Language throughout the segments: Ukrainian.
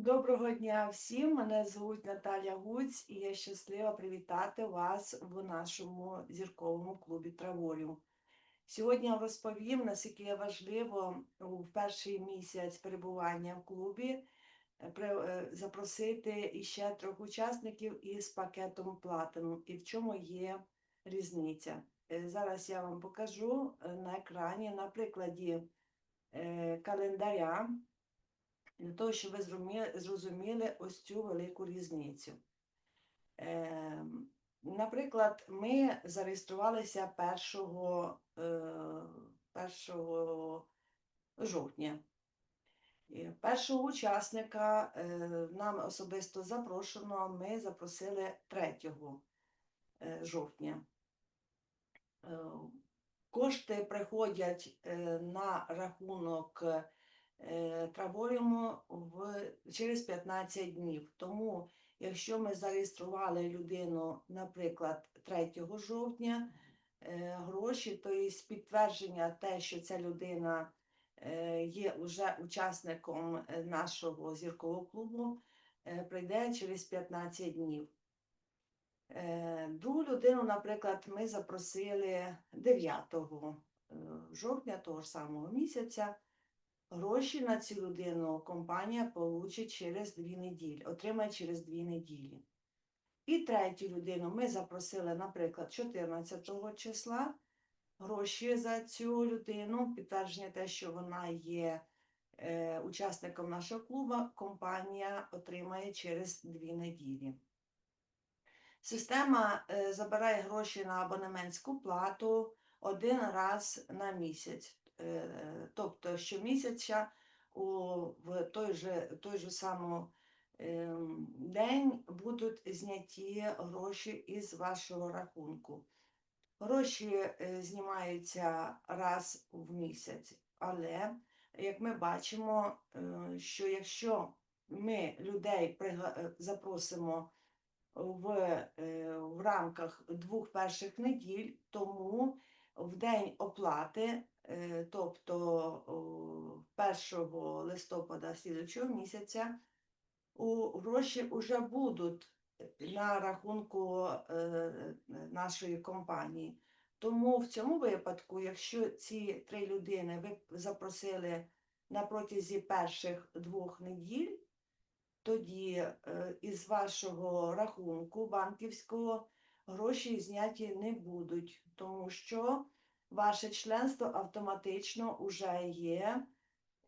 Доброго дня всім! Мене звуть Наталя Гуць, і я щаслива привітати вас в нашому зірковому клубі Траворіум. Сьогодні я розповім, наскільки важливо у перший місяць перебування в клубі е, е, запросити іще трьох учасників із пакетом Platinum і в чому є різниця. Е, Зараз я вам покажу на екрані на прикладі календаря для того, щоб ви зрозуміли ось цю велику різницю. Ем, Наприклад, ми зареєструвалися 1, е, 1 жовтня. Першого учасника е, нам особисто запрошено, ми запросили 3 е, жовтня. Е, Кошти приходять е, на рахунок е, в, через 15 днів. Тому, якщо ми зареєстрували людину, наприклад, 3 жовтня, е, гроші, то є підтвердження те, що ця людина е, є вже учасником нашого зіркового клубу, прийде через 15 днів. Другу людину, наприклад, ми запросили 9 е, жовтня того ж самого місяця. Гроші на цю людину компанія получить через дві неділі, отримає через дві неділі. І третю людину ми запросили, наприклад, 14 числа. Гроші за цю людину, підтвердження те, що вона є е, учасником нашого клубу, компанія отримає через дві неділі. Система е, забирає гроші на абонементську плату один раз на місяць. Е, тобто щомісяця у, в той же, той же самий ем, день будуть зняті гроші із вашого рахунку. Гроші е, знімаються раз в місяць, але як ми бачимо, е, що якщо ми людей запросимо в, в рамках двох перших неділь, тому в день оплати, тобто 1 листопада слідчого місяця, у гроші вже будуть на рахунку е, нашої компанії. Тому в цьому випадку, якщо ці три людини ви запросили на протязі перших двох неділь, тоді е, із вашого рахунку банківського гроші зняті не будуть, тому що ваше членство автоматично вже є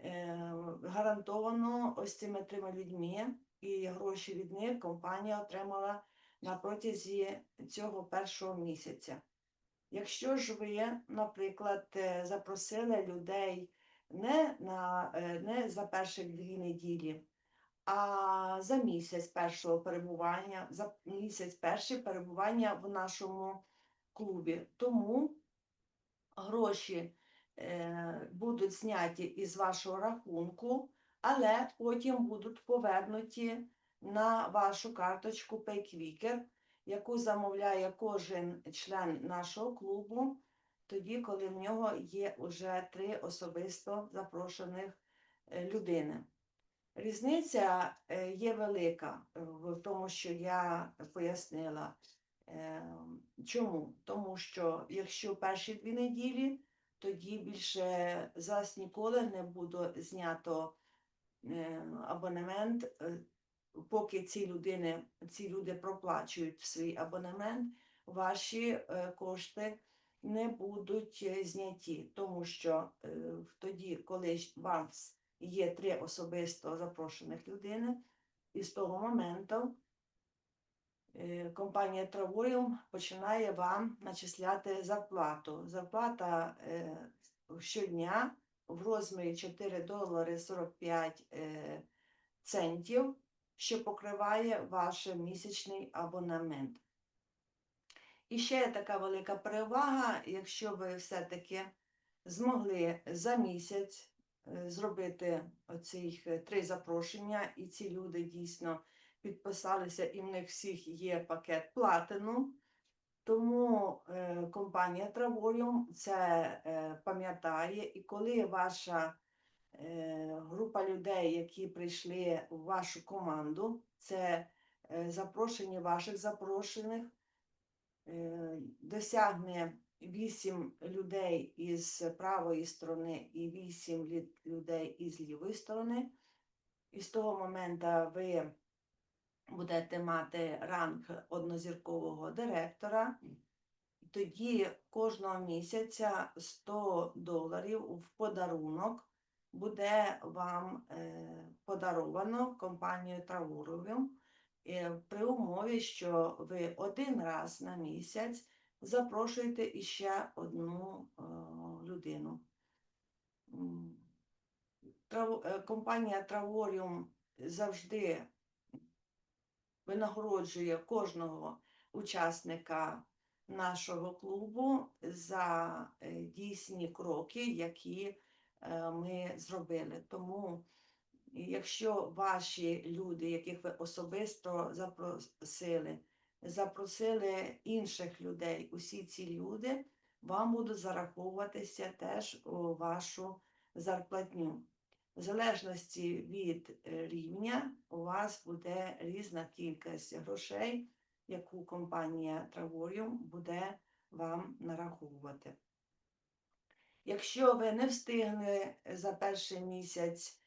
е, гарантовано ось цими трьома людьми, і гроші від них компанія отримала на протязі цього першого місяця. Якщо ж ви, наприклад, е, запросили людей не, на, е, не за перших дві неділі, а за місяць першого перебування, за місяць перше перебування в нашому клубі. Тому гроші е, будуть зняті із вашого рахунку, але потім будуть повернуті на вашу карточку PayQuicker, яку замовляє кожен член нашого клубу, тоді, коли в нього є вже три особисто запрошених е, людини. Різниця е, є велика в тому, що я пояснила. Чому? Тому що якщо перші дві неділі, тоді більше зараз ніколи не буде знято е, абонемент, е, поки ці людини, ці люди проплачують свій абонемент, ваші е, кошти не будуть зняті, тому що тоді, коли вам є три особисто запрошених людини, і з того моменту компанія Травоїум починає вам начисляти зарплату. Зарплата е, щодня в розмірі 4 долари 45 е, центів, що покриває ваш місячний абонемент. І ще є така велика перевага, якщо ви все-таки змогли за місяць е, зробити оці е, три запрошення, і ці люди дійсно підписалися, і в них всіх є пакет Platinum, тому е, компанія Travorium це е, пам'ятає, і коли ваша е, група людей, які прийшли в вашу команду. Це е, запрошені ваших запрошених. Е, Досягне 8 людей із правої сторони і 8 людей із лівої сторони. І з того моменту ви будете мати ранг однозіркового директора. Тоді кожного місяця 100 доларів в подарунок буде вам е, подаровано компанією Траворовим е, при умові, що ви один раз на місяць запрошуєте іще одну е, людину. Компанія Траворіум завжди винагороджує кожного учасника нашого клубу за е, дійсні кроки, які е, ми зробили. Тому, якщо ваші люди, яких ви особисто запросили, запросили інших людей, усі ці люди вам будуть зараховуватися теж у вашу зарплатню. В залежності від е, рівня у вас буде різна кількість грошей, яку компанія Travorіум буде вам нараховувати. Якщо ви не встигли за перший місяць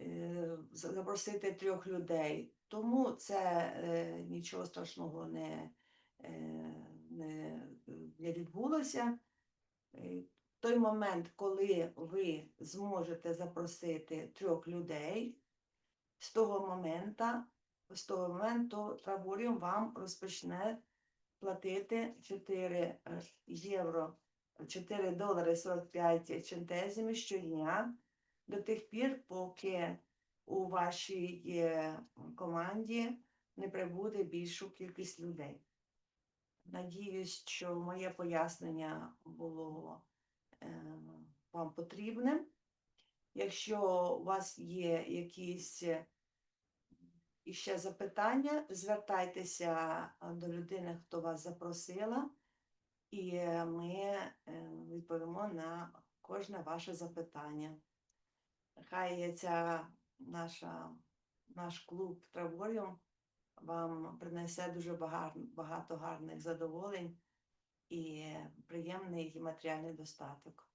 е, запросити трьох людей, тому це е, нічого страшного не, не відбулося. Той момент, коли ви зможете запросити трьох людей, з того моменту, з того моменту Траворіум вам розпочне платити 4 е, євро, 4 долари 45 центезів щодня до тих пір, поки у вашій е, команді не прибуде більшу кількість людей. Надіюсь, що моє пояснення було вам потрібним. Якщо у вас є якісь е, іще запитання, звертайтеся е, до людини, хто вас запросила, і е, ми е, відповімо на кожне ваше запитання. Хай ця наша, наш клуб Траворіум вам принесе дуже багато гарних задоволень і приємний матеріальний достаток.